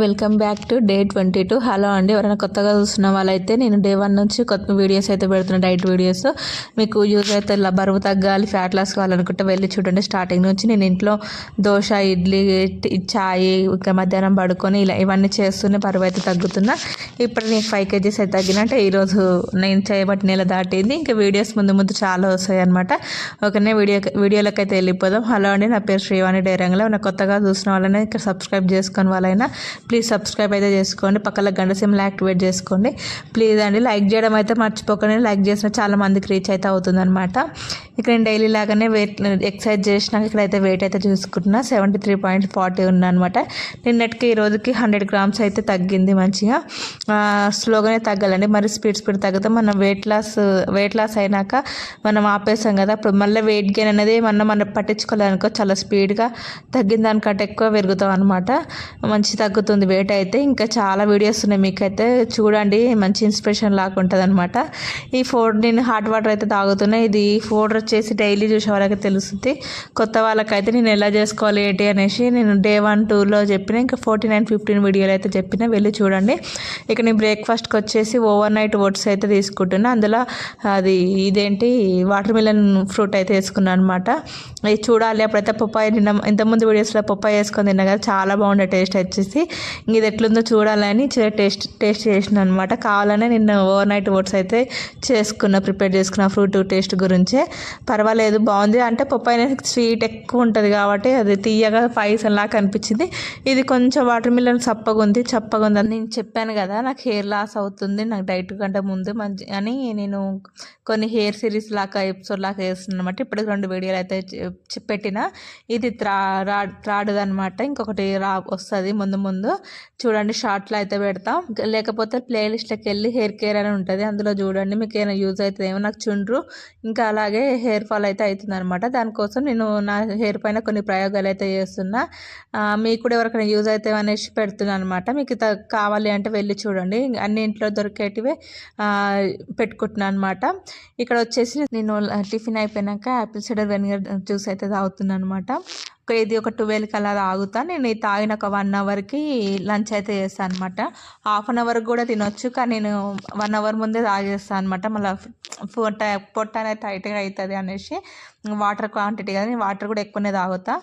Welcome back to day twenty two. Hello అండి ఎవరైనా కొత్తగా చూస్తున్న వాళ్ళైతే నేను డే వన్ నుంచి కొత్త వీడియోస్ అయితే పెడుతున్న డైట్ వీడియోస్. మీకు యూజ్ అయితే ఇలా బరువు తగ్గాలి ఫ్యాట్ లాస్ కావాలనుకుంటే వెళ్ళి చూడండి. స్టార్టింగ్ నుంచి నేను ఇంట్లో దోశ ఇడ్లీ ఛాయ్ ఇంకా మధ్యాహ్నం పడుకొని ఇలా ఇవన్నీ చేస్తూనే బరువు అయితే తగ్గుతున్నా. ఇప్పుడు నేను ఫైవ్ కేజీస్ అయితే తగ్గినట్టే ఈరోజు నేను చేయబట్టి నెల దాటింది. ఇంకా వీడియోస్ ముందు ముందు చాలా వస్తాయి అనమాట ఒకనే వీడియో వీడియోలకు అయితే వెళ్ళిపోదాం. హలో అండి నా పేరు శ్రీవాణి డైరంగులో నా కొత్తగా చూసిన వాళ్ళని ఇక్కడ సబ్స్క్రైబ్ చేసుకుని వాళ్ళైనా ప్లీజ్ సబ్స్క్రైబ్ అయితే చేసుకోండి. పక్కన గంట సిమ్లు యాక్టివేట్ చేసుకోండి. ప్లీజ్ అండి లైక్ చేయడం అయితే మర్చిపోకండి. లైక్ చేసిన చాలా మందికి రీచ్ అయితే అవుతుంది అనమాట ఇక్కడ నేను డైలీ లాగానే వెయిట్ ఎక్సర్సైజ్ చేసినాక ఇక్కడైతే వెయిట్ అయితే చూసుకుంటున్నా. సెవెంటీ త్రీ పాయింట్ ఫార్టీ ఉన్నా అనమాట నిన్నటికి ఈ రోజుకి హండ్రెడ్ గ్రామ్స్ అయితే తగ్గింది మంచిగా. స్లోగానే తగ్గాలండి. మరి స్పీడ్ స్పీడ్ తగ్గితే మనం వెయిట్ లాస్ వెయిట్ లాస్ అయినాక మనం ఆపేసాం కదా. అప్పుడు మళ్ళీ వెయిట్ గెయిన్ అనేది మనం మనం పట్టించుకోలేనుకో చాలా స్పీడ్గా తగ్గిన దానికంటే ఎక్కువ పెరుగుతాం అనమాట మంచి తగ్గుతుంది వెయిట్ అయితే. ఇంకా చాలా వీడియోస్ ఉన్నాయి మీకైతే చూడండి. మంచి ఇన్స్పిరేషన్ లాగా ఉంటుంది అనమాట ఈ ఫోర్ నేను హాట్ వాటర్ అయితే తాగుతున్నా. ఇది ఫోర్ వచ్చేసి డైలీ చూసే వాళ్ళకి తెలుస్తుంది. కొత్త వాళ్ళకైతే నేను ఎలా చేసుకోవాలి ఏంటి అనేసి నేను డే వన్ టూలో చెప్పిన ఇంకా ఫోర్టీ నైన్ ఫిఫ్టీన్ వీడియోలు అయితే చెప్పిన వెళ్ళి చూడండి. ఇక నేను బ్రేక్ఫాస్ట్కి వచ్చేసి ఓవర్ నైట్ ఓట్స్ అయితే తీసుకుంటున్నా. అందులో అది ఇదేంటి వాటర్ మిలన్ ఫ్రూట్ అయితే వేసుకున్నాను అనమాట ఇది చూడాలి అప్పుడైతే పప్పాయ నిన్న ఇంతకుముందు వీడియోస్లో పప్పాయ వేసుకొని తిన్నా కదా చాలా బాగుండే టేస్ట్ వచ్చేసి. ఇంక ఇది ఎట్లుందో చూడాలని టేస్ట్ టేస్ట్ చేసిన అనమాట కావాలనే నిన్న ఓవర్ నైట్ ఓట్స్ అయితే చేసుకున్న ప్రిపేర్ చేసుకున్న ఫ్రూట్ టేస్ట్ గురించే. పర్వాలేదు బాగుంది. అంటే పప్పాయ స్వీట్ ఎక్కువ ఉంటుంది కాబట్టి అది తీయగా పాయసం లాగా అనిపించింది ఇది కొంచెం వాటర్ మిలన్ చప్పగా ఉంది చప్పగా ఉంది అని నేను చెప్పాను కదా నాకు హెయిర్ లాస్ అవుతుంది నాకు డైట్ కంటే ముందు మంచి అని నేను కొన్ని హెయిర్ సిరీస్ లాగా ఎపిసోడ్ లాగా వేస్తున్నాను అనమాట ఇప్పటికి రెండు వీడియోలు అయితే పెట్టిన. ఇది త్రా రా త్రాడుది అనమాట ఇంకొకటి రా వస్తుంది ముందు ముందు. చూడండి షార్ట్లో అయితే పెడతాం. లేకపోతే ప్లేలిస్ట్లోకి వెళ్ళి హెయిర్ కేర్ అని ఉంటుంది. అందులో చూడండి మీకు ఏమైనా యూజ్ అవుతుందేమో. నాకు చుండ్రు. ఇంకా అలాగే హెయిర్ ఫాల్ అయితే అవుతుంది అనమాట దానికోసం నేను నా హెయిర్ పైన కొన్ని ప్రయోగాలు అయితే చేస్తున్నా. మీకు కూడా ఎవరికైనా యూజ్ అయితే అనేసి పెడుతున్నాను అనమాట మీకు త- కావాలి అంటే వెళ్ళి చూడండి. అన్ని ఇంట్లో దొరికేటివే పెట్టుకుంటున్నాను అనమాట ఇక్కడ వచ్చేసి నేను టిఫిన్ అయిపోయినాక యాపిల్ సైడర్ వెనిగర్ జ్యూస్ అయితే తాగుతున్నాను అనమాట ఇది ఒక ట్వెల్వ్కి అలా తాగుతా. నేను తాగిన ఒక వన్ అవర్కి లంచ్ అయితే చేస్తాను అనమాట హాఫ్ అన్ అవర్ కూడా తినొచ్చు కానీ నేను వన్ అవర్ ముందే తాగేస్తాను అనమాట మళ్ళీ పొట్ట పొట్ట అనేది టైట్గా అవుతుంది అనేసి వాటర్ క్వాంటిటీ కదా నేను వాటర్ కూడా ఎక్కువనే తాగుతా.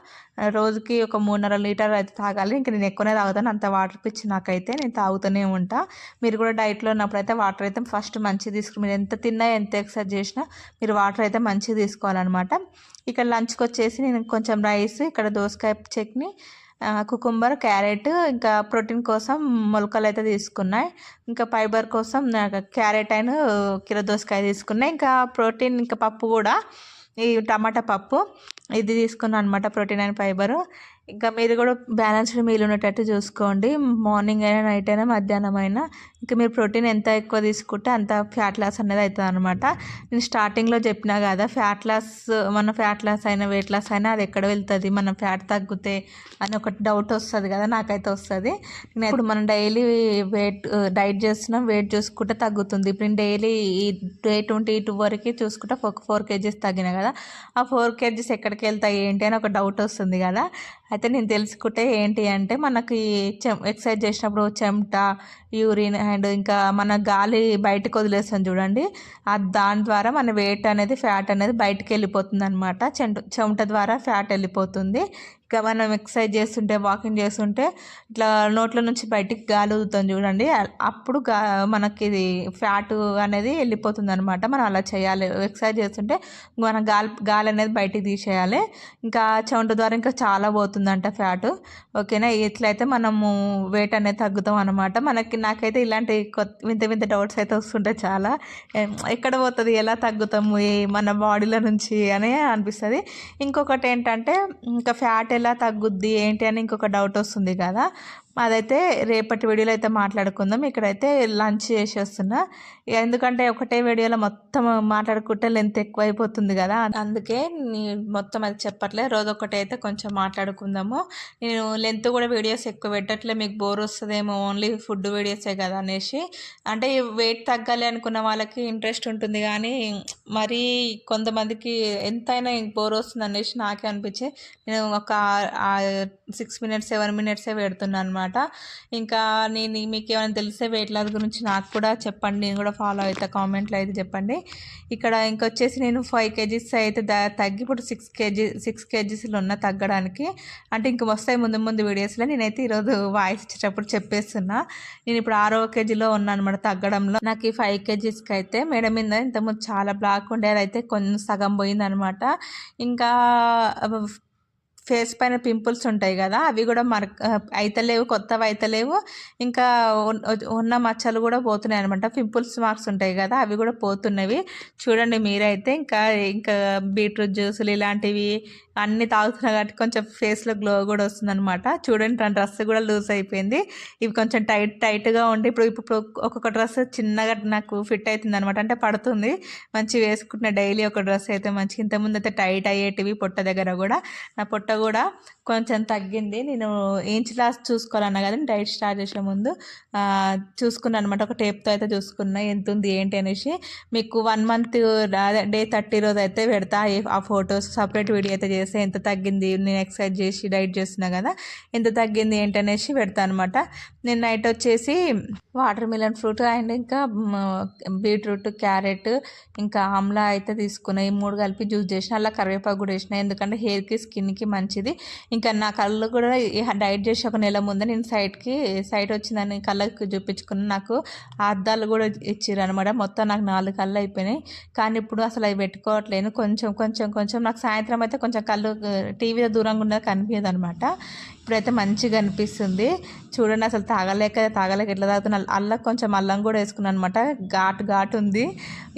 రోజుకి ఒక మూడున్నర లీటర్ అయితే తాగాలి. ఇంక నేను ఎక్కువనే తాగుతాను. అంత వాటర్ పిచ్చి నాకైతే నేను తాగుతూనే ఉంటా. మీరు కూడా డైట్లో ఉన్నప్పుడు అయితే వాటర్ అయితే ఫస్ట్ మంచిగా తీసుకుని మీరు ఎంత తిన్నా ఎంత ఎక్సర్సైజ్ చేసినా మీరు వాటర్ అయితే మంచిగా తీసుకోవాలన్నమాట. ఇక్కడ లంచ్కి వచ్చేసి నేను కొంచెం రైస్ ఇక్కడ దోసకాయ చట్నీ కుకుంబర్ క్యారెట్ ఇంకా ప్రోటీన్ కోసం మొలకలు అయితే తీసుకున్నాయి. ఇంకా ఫైబర్ కోసం నాకు క్యారెట్ అయిన కిలో దోసకాయ తీసుకున్నాయి. ఇంకా ప్రోటీన్ ఇంకా పప్పు కూడా ఈ టమాటా పప్పు ఇది తీసుకున్నాను అనమాట ప్రోటీన్ అండ్ ఫైబర్. ఇంకా మీరు కూడా బ్యాలెన్స్డ్ మీల్ ఉండేటట్టు చూసుకోండి. మార్నింగ్ అయినా నైట్ అయినా మధ్యాహ్నం అయినా. ఇంకా మీరు ప్రోటీన్ ఎంత ఎక్కువ తీసుకుంటే అంత ఫ్యాట్ లాస్ అనేది అవుతుంది అనమాట నేను స్టార్టింగ్లో చెప్పినా కదా ఫ్యాట్ లాస్ మన ఫ్యాట్ లాస్ అయినా వెయిట్ లాస్ అయినా అది ఎక్కడ వెళ్తుంది? మనం ఫ్యాట్ తగ్గితే అని ఒక డౌట్ వస్తుంది కదా నాకైతే వస్తుంది. నేను ఇప్పుడు మనం డైలీ వెయిట్ డైట్ చేస్తున్నాం వెయిట్ చూసుకుంటే తగ్గుతుంది. ఇప్పుడు నేను డైలీ ఈ డే ట్వంటీ టూ వరకు చూసుకుంటే ఒక ఫోర్ కేజీస్ తగ్గిన కదా ఆ ఫోర్ కేజీస్ ఎక్కడికి వెళ్తాయి ఏంటి అని ఒక డౌట్ వస్తుంది కదా. అయితే నేను తెలుసుకుంటే ఏంటి అంటే మనకి చెం ఎక్సర్సైజ్ చేసినప్పుడు చెమట యూరిన్ అండ్ ఇంకా మన గాలి బయటకు వదిలేస్తాం చూడండి. దాని ద్వారా మన వెయిట్ అనేది ఫ్యాట్ అనేది బయటకు వెళ్ళిపోతుంది అనమాట చెమట ద్వారా ఫ్యాట్ వెళ్ళిపోతుంది. ఇంకా మనం ఎక్సర్సైజ్ చేస్తుంటే వాకింగ్ చేస్తుంటే ఇట్లా నోట్ల నుంచి బయటికి గాలి వదులుతాం చూడండి. అప్పుడు గా మనకి ఇది ఫ్యాట్ అనేది వెళ్ళిపోతుంది అనమాట మనం అలా చేయాలి. ఎక్సర్సైజ్ చేస్తుంటే మన గాలి గాలి అనేది బయటికి తీసేయాలి. ఇంకా చెమట ద్వారా ఇంకా చాలా పోతుందంట ఫ్యాట్. ఓకేనా? ఇట్లయితే మనము వెయిట్ అనేది తగ్గుతాం అనమాట మనకి నాకైతే ఇలాంటి కొత్త వింత వింత డౌట్స్ అయితే వస్తుంటాయి చాలా. ఎక్కడ పోతుంది? ఎలా తగ్గుతాము? మన బాడీలో నుంచి అని అనిపిస్తుంది. ఇంకొకటి ఏంటంటే ఇంకా ఫ్యాట్ ఎలా తగ్గుద్ది ఏంటి అని ఇంకొక డౌట్ వస్తుంది కదా. అదైతే రేపటి వీడియోలో అయితే మాట్లాడుకుందాం. ఇక్కడైతే లంచ్ చేసేస్తున్నా. ఇక ఎందుకంటే ఒకటే వీడియోలో మొత్తం మాట్లాడుకుంటే లెంత్ ఎక్కువ అయిపోతుంది కదా. అందుకే మొత్తం అది చెప్పట్లే. రోజు ఒకటి అయితే కొంచెం మాట్లాడుకుందాము. నేను లెంత్ కూడా వీడియోస్ ఎక్కువ పెట్టట్లే. మీకు బోర్ వస్తుందేమో ఓన్లీ ఫుడ్ వీడియోసే కదా అనేసి. అంటే వెయిట్ తగ్గాలి అనుకున్న వాళ్ళకి ఇంట్రెస్ట్ ఉంటుంది కానీ మరీ కొంతమందికి ఎంతైనా బోర్ వస్తుంది అనేసి నాకే అనిపించి. నేను ఒక సిక్స్ మినిట్స్ సెవెన్ మినిట్సే పెడుతున్నాను అనమాట అనమాట. ఇంకా నేను మీకు ఏమైనా తెలిసే వెయిట్ లాస్ గురించి నాకు కూడా చెప్పండి. నేను కూడా ఫాలో అవుతా కామెంట్లో అయితే చెప్పండి. ఇక్కడ ఇంకొచ్చేసి నేను ఫైవ్ కేజీస్ అయితే ద తగ్గి ఇప్పుడు సిక్స్ కేజీ సిక్స్ కేజీస్లో ఉన్న తగ్గడానికి. అంటే ఇంక వస్తాయి ముందు ముందు వీడియోస్లో నేనైతే ఈరోజు వాయిస్ ఇచ్చేటప్పుడు చెప్పేస్తున్నా. నేను ఇప్పుడు ఆరో కేజీలో ఉన్నాను అనమాట తగ్గడంలో. నాకు ఈ ఫైవ్ కేజీస్కి అయితే మేడం మీద ఇంతకుముందు చాలా బ్లాక్ ఉండేది అయితే కొంచెం సగం పోయిందనమాట. ఇంకా ఫేస్ పైన పింపుల్స్ ఉంటాయి కదా అవి కూడా మర అయితలేవు కొత్తవి అయితలేవు. ఇంకా ఉన్న మచ్చలు కూడా పోతున్నాయి అనమాట పింపుల్స్ మార్క్స్ ఉంటాయి కదా అవి కూడా పోతున్నవి. చూడండి మీరైతే ఇంకా ఇంకా బీట్రూట్ జ్యూసులు ఇలాంటివి అన్నీ తాగుతున్నా కాబట్టి కొంచెం ఫేస్లో గ్లో కూడా వస్తుందన్నమాట. చూడండి నా డ్రెస్ కూడా లూజ్ అయిపోయింది. ఇవి కొంచెం టైట్ టైట్గా ఉండి ఇప్పుడు ఇప్పుడు ఒక్కొక్క డ్రెస్ చిన్నగా నాకు ఫిట్ అవుతుంది అనమాట అంటే పడుతుంది. మంచి వేసుకుంటున్న డైలీ ఒక డ్రెస్ అయితే మంచి ఇంతకుముందు అయితే టైట్ అయ్యేటివి పొట్ట దగ్గర కూడా. నా పొట్ట కూడా కొంచెం తగ్గింది. నేను ఏం లాస్ చూసుకోవాలన్నా కదా డైట్ స్టార్ట్ చేసే ముందు చూసుకున్నాను అనమాట ఒక టేప్తో అయితే చూసుకున్నా ఎంత ఉంది ఏంటి అనేసి. మీకు వన్ మంత్ డే థర్టీ రోజు అయితే పెడతా. ఆ ఫొటోస్ సపరేట్ వీడియో అయితే చేస్తే ఎంత తగ్గింది? నేను ఎక్సర్సైజ్ చేసి డైట్ చేస్తున్నా కదా ఎంత తగ్గింది ఏంటి అనేసి పెడతా అనమాట నేను నైట్ వచ్చేసి వాటర్ మిలన్ ఫ్రూట్ అండ్ ఇంకా బీట్రూట్ క్యారెట్ ఇంకా ఆమ్లా అయితే తీసుకున్నాయి ఈ మూడు కలిపి జ్యూస్ చేసిన. అలా కరివేపాకు కూడా వేసిన. ఎందుకంటే హెయిర్కి స్కిన్కి మంచి మంచిది. ఇంకా నా కళ్ళు కూడా డైట్ చేసి ఒక నెల ముందే నేను సైడ్కి సైట్ వచ్చిందని కళ్ళకి చూపించుకుని నాకు అద్దాలు కూడా ఇచ్చారు అనమాట మొత్తం నాకు నాలుగు కళ్ళు అయిపోయినాయి. కానీ ఇప్పుడు అసలు అవి పెట్టుకోవట్లేను కొంచెం కొంచెం కొంచెం నాకు సాయంత్రం అయితే కొంచెం కళ్ళు టీవీలో దూరంగా ఉన్నది కనిపించదు అనమాట ఇప్పుడైతే మంచిగా అనిపిస్తుంది. చూడండి అసలు తాగలేక తాగలేక ఎట్లా తాగుతున్నా. అల్లం కొంచెం అల్లం కూడా వేసుకున్నాను అనమాట ఘాటు ఘాటు ఉంది.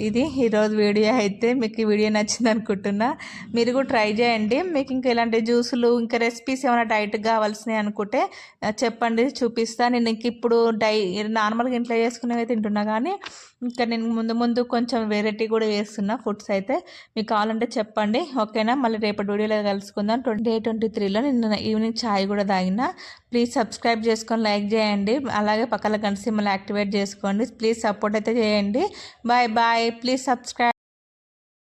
ఇది ఈరోజు వీడియో అయితే మీకు ఈ వీడియో నచ్చింది అనుకుంటున్నా. మీరు కూడా ట్రై చేయండి. మీకు ఇంకా ఇలాంటి జ్యూసులు ఇంకా రెసిపీస్ ఏమైనా డైట్ కావాల్సినవి అనుకుంటే చెప్పండి చూపిస్తాను నేను ఇంక ఇప్పుడు డై నార్మల్గా ఇంట్లో చేసుకునేవి తింటున్నా కానీ ఇంకా నేను ముందు ముందు కొంచెం వెరైటీ కూడా వేస్తున్నా ఫుడ్స్ అయితే. మీకు కావాలంటే చెప్పండి. ఓకేనా? మళ్ళీ రేపటి వీడియోలో కలుసుకుందాం. ట్వంటీ ఎయిట్ ట్వంటీ త్రీలో నిన్న ఈవినింగ్ ఛాయ్ కూడా తాగిన. ప్లీజ్ సబ్స్క్రైబ్ చేసుకొని లైక్ చేయండి. అలాగే పక్కన గంట సిమ్మలు యాక్టివేట్ చేసుకోండి. ప్లీజ్ సపోర్ట్ అయితే చేయండి. Bye bye please subscribe